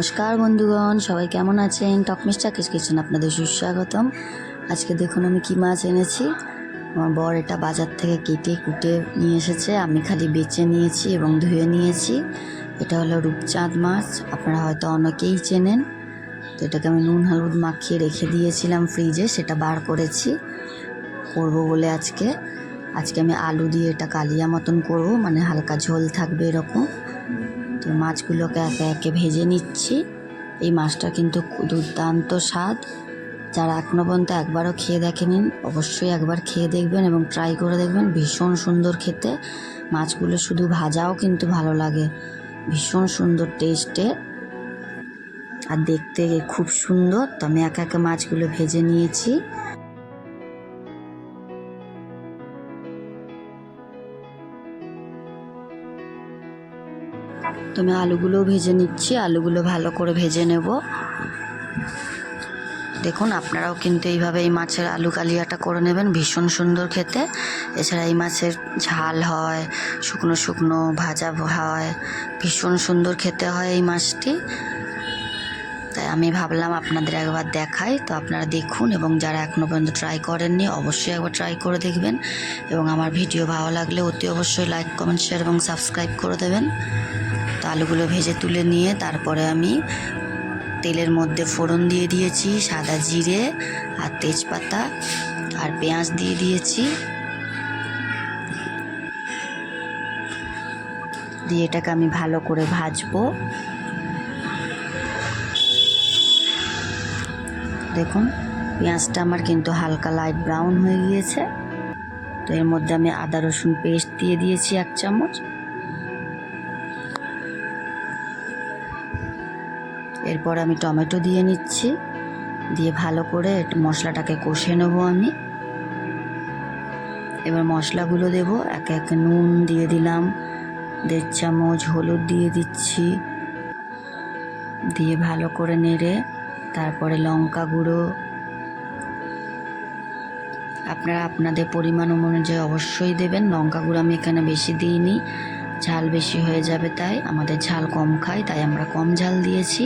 নমস্কার বন্ধুগণ, সবাই কেমন আছেন? টকমিস চাকিস কিচেন আপনাদের সুস্বাগতম। আজকে দেখুন আমি কি মাছ এনেছি। আমার বর এটা বাজার থেকে কেটে কুটে নিয়ে এসেছে। আমি খালি বেছে নিয়েছি এবং ধুয়ে নিয়েছি। এটা হলো রূপচাঁদ মাছ, আপনারা হয়তো অনেকেই চেনেন। তো এটাকে আমি নুন, হলুদ মাখিয়ে রেখে দিয়েছিলাম ফ্রিজে, সেটা বার করেছি। করব বলে আজকে। আজকে আমি আলু দিয়ে এটা কালিয়া মতন করব মানে হালকা ঝোল থাকবে এরকম। তো মাছগুলোকে একে একে ভেজে নিচ্ছি। এই মাছটা কিন্তু দুর্দান্ত স্বাদ। যারা এখনও পর্যন্ত একবারও খেয়ে দেখেনি, অবশ্যই একবার খেয়ে দেখবেন এবং ট্রাই করে দেখবেন। ভীষণ সুন্দর খেতে। মাছগুলো শুধু ভাজাও কিন্তু ভালো লাগে। ভীষণ সুন্দর টেস্টে আর দেখতে খুব সুন্দর। তো আমি একে একে মাছগুলো ভেজে নিয়েছি। তো আমি আলুগুলোও ভেজে নিচ্ছি, আলুগুলো ভালো করে ভেজে নেব। দেখুন, আপনারাও কিন্তু এইভাবে এই মাছের আলু কালিয়াটা করে নেবেন, ভীষণ সুন্দর খেতে। এছাড়া এই মাছের ঝাল হয়, শুকনো শুকনো ভাজা হয়, ভীষণ সুন্দর খেতে হয় এই মাছটি। তাই আমি ভাবলাম আপনাদের একবার দেখাই, তো আপনারা দেখুন এবং যারা এখনও পর্যন্ত ট্রাই করেননি, অবশ্যই একবার ট্রাই করে দেখবেন। এবং আমার ভিডিও ভালো লাগলে অতি অবশ্যই লাইক কমেন্ট শেয়ার এবং সাবস্ক্রাইব করে দেবেন। তো আলুগুলো ভেজে তুলে নিয়ে তারপরে আমি তেলের মধ্যে ফোড়ন দিয়ে দিয়েছি, সাদা জিরে আর তেজপাতা আর পেঁয়াজ দিয়ে দিয়েছি। দিয়ে এটাকে আমি ভালো করে ভাজবো। দেখুন, পেঁয়াজটা আমার কিন্তু হালকা লাইট ব্রাউন হয়ে গিয়েছে। তো এর মধ্যে আমি আদা রসুন পেস্ট দিয়ে দিয়েছি এক চামচ। এরপর আমি টমেটো দিয়ে নিচ্ছি। দিয়ে ভালো করে মশলাটাকে কষে নেব আমি। এবার মশলাগুলো দেব। একে একে নুন দিয়ে দিলাম। দেড় চামচ হলুদ দিয়ে দিচ্ছি। দিয়ে ভালো করে নেড়ে তারপরে লঙ্কা গুঁড়ো। আপনারা আপনাদের পরিমাণ অনুযায়ী অবশ্যই দেবেন। লঙ্কা গুঁড়ো আমি এখানে বেশি দিইনি। ঝাল বেশি হয়ে যাবে তাই আমাদের ঝাল কম খাই, তাই আমরা কম ঝাল দিয়েছি।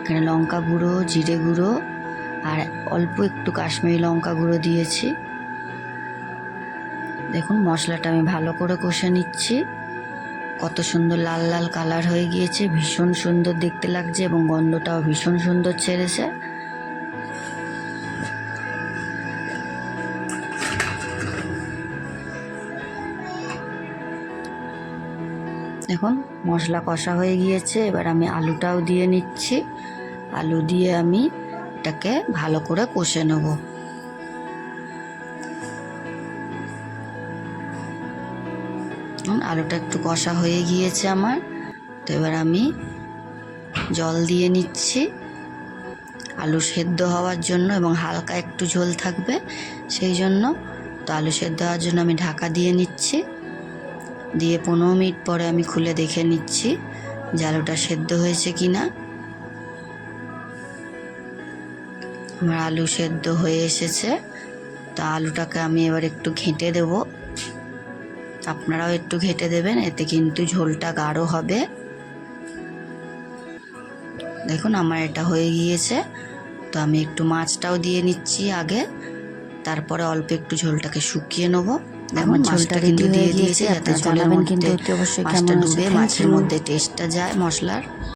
এখানে লঙ্কা গুঁড়ো, জিরে গুঁড়ো আর অল্প একটু কাশ্মীরি লঙ্কা গুঁড়ো দিয়েছি। দেখুন, মশলাটা আমি ভালো করে কষে নিচ্ছি। কত সুন্দর লাল লাল কালার হয়ে গিয়েছে, ভীষণ সুন্দর দেখতে লাগছে এবং গন্ধটাও ভীষণ সুন্দর ছেড়েছে। দেখুন, মশলা কষা হয়ে গিয়েছে, এবার আমি আলুটাও দিয়ে নিচ্ছি। আলু দিয়ে আমি এটাকে ভালো করে কষে নেব। আলুটা একটু কষা হয়ে গিয়েছে আমার। তো এবার আমি জল দিয়ে নিচ্ছি। আলু সেদ্ধ হওয়ার জন্য এবং হালকা একটু ঝোল থাকবে, সেই জন্য। তো আলু সেদ্ধ হওয়ার জন্য আমি ঢাকা দিয়ে নিচ্ছি। দিয়ে পনেরো মিনিট পরে আমি খুলে দেখে নিচ্ছি যে আলুটা সেদ্ধ হয়েছে কি না আমার আলু সেদ্ধ হয়ে এসেছে। তা আলুটাকে আমি এবার একটু ঘেঁটে দেব। আপনারাও একটু ঘেঁটে দেবেন, এতে কিন্তু ঝোলটা গাঢ় হবে। দেখুন, আমার এটা হয়ে গিয়েছে। তো আমি একটু মাছটাও দিয়ে নিচ্ছি আগে। তারপরে অল্প একটু ঝোলটাকে শুকিয়ে নেব। দেখুন ঝোলটা কিন্তু দিয়ে দিয়েছি যাতে ঝোলের মধ্যে অবশ্যই মাছটা ডুবে মাছের মধ্যে টেস্টটা যায় মশলার।